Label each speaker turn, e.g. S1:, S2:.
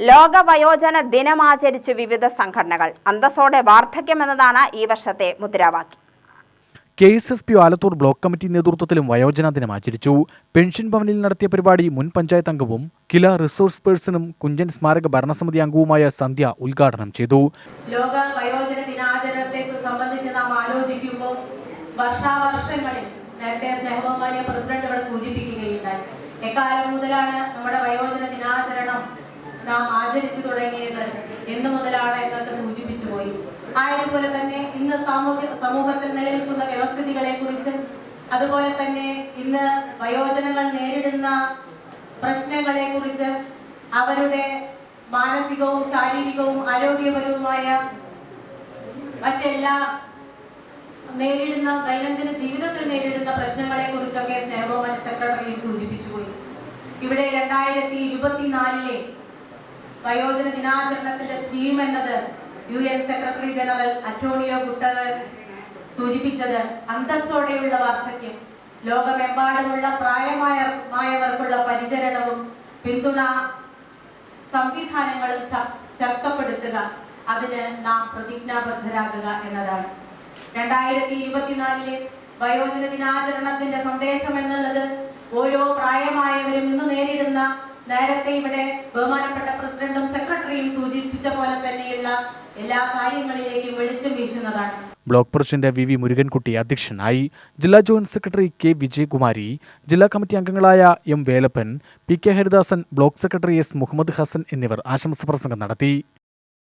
S1: ലോക വയോജന ദിനം ആചരിച്ച് വിവിധ സംഘടനകൾ. അന്തസ്സോടെ വാർദ്ധക്യം എന്നതാണ് ഈ വർഷത്തെ മുദ്രാവാക്യം.
S2: K S S P Alathur block committee നേതൃത്വത്തിലും വയോജന ദിനം ആചരിച്ചു. പെൻഷൻ ഭവനിൽ നടത്തിയ പരിപാടി മുൻ പഞ്ചായത്ത് അംഗവും കില റിസോഴ്സ് പേഴ്സണും കുഞ്ചൻ സ്മാരക ഭരണസമിതി അംഗവുമായ സന്ധ്യ ഉദ്ഘാടനം ചെയ്തു.
S3: ലോക വയോജന ദിനാചരണത്തെ സംബന്ധിച്ച് നാം ആലോചിക്കുമ്പോൾ വർഷാവർഷങ്ങളിൽ നേരത്തെ സ്നേഹബഹുമാനിയ പ്രസിഡന്റ് ഇവിടെ സൂചിപ്പിക്കുകയുണ്ടായി. എക്കാലം മുതലാണ് നമ്മുടെ വയോജന ദിനാചരണം നാം ആചരിച്ചു തുടങ്ങിയത് എന്ന് മുതലാണ് എന്നൊക്കെ സൂചിപ്പിച്ചു പോയി. ആയതുപോലെ തന്നെ ഇന്ന് സാമൂഹ്യ സമൂഹത്തിൽ നിലനിൽക്കുന്ന വ്യവസ്ഥിതികളെ കുറിച്ച് അതുപോലെ തന്നെ ഇന്ന് വയോജനങ്ങൾ നേരിടുന്ന പ്രശ്നങ്ങളെ കുറിച്ച് അവരുടെ മാനസികവും ശാരീരികവും ആരോഗ്യപരവുമായ മറ്റെല്ലാ നേരിടുന്ന ദൈനംദിന ജീവിതത്തിൽ നേരിടുന്ന പ്രശ്നങ്ങളെ കുറിച്ചൊക്കെ സ്നേഹഭവൻ സെക്രട്ടറിയും സൂചിപ്പിച്ചു പോയി. ഇവിടെ രണ്ടായിരത്തി ഇരുപത്തിനാലിലെ വയോജന ദിനാചരണത്തിന്റെ തീം എന്നത് U N secretary general Antonio Guterres സൂചിപ്പിച്ചത് അന്തസ്സോടെയുള്ള വാർദ്ധക്യം ലോകമെമ്പാടുമുള്ള പ്രായമായവർക്കുള്ള പരിചരണവും പിന്തുണ സംവിധാനങ്ങളും ശക്തപ്പെടുത്തുക അതിന് നാം പ്രതിജ്ഞാബദ്ധരാകുക എന്നതാണ്. രണ്ടായിരത്തി ഇരുപത്തിനാലിലെ വയോജന ദിനാചരണത്തിന്റെ സന്ദേശം എന്നുള്ളത് ഓരോ പ്രായമായവരും ഇന്ന് നേരിടുന്ന നേരത്തെ ഇവിടെ ബഹുമാനപ്പെട്ട പ്രസിഡന്റും സെക്രട്ടറിയും സൂചിപ്പിച്ച പോലെ തന്നെയുള്ള എല്ലാ കാര്യങ്ങളിലേക്കും വെളിച്ചം വീശുന്നതാണ്.
S2: Block president V V Murukankutty അധ്യക്ഷനായി ജില്ലാ ജോയിന്റ് സെക്രട്ടറി കെ വിജയകുമാരി ജില്ലാ കമ്മിറ്റി അംഗങ്ങളായ M Velappan P K Haridasan block secretary S Muhammad Hasan എന്നിവർ ആശംസ പ്രസംഗം നടത്തി.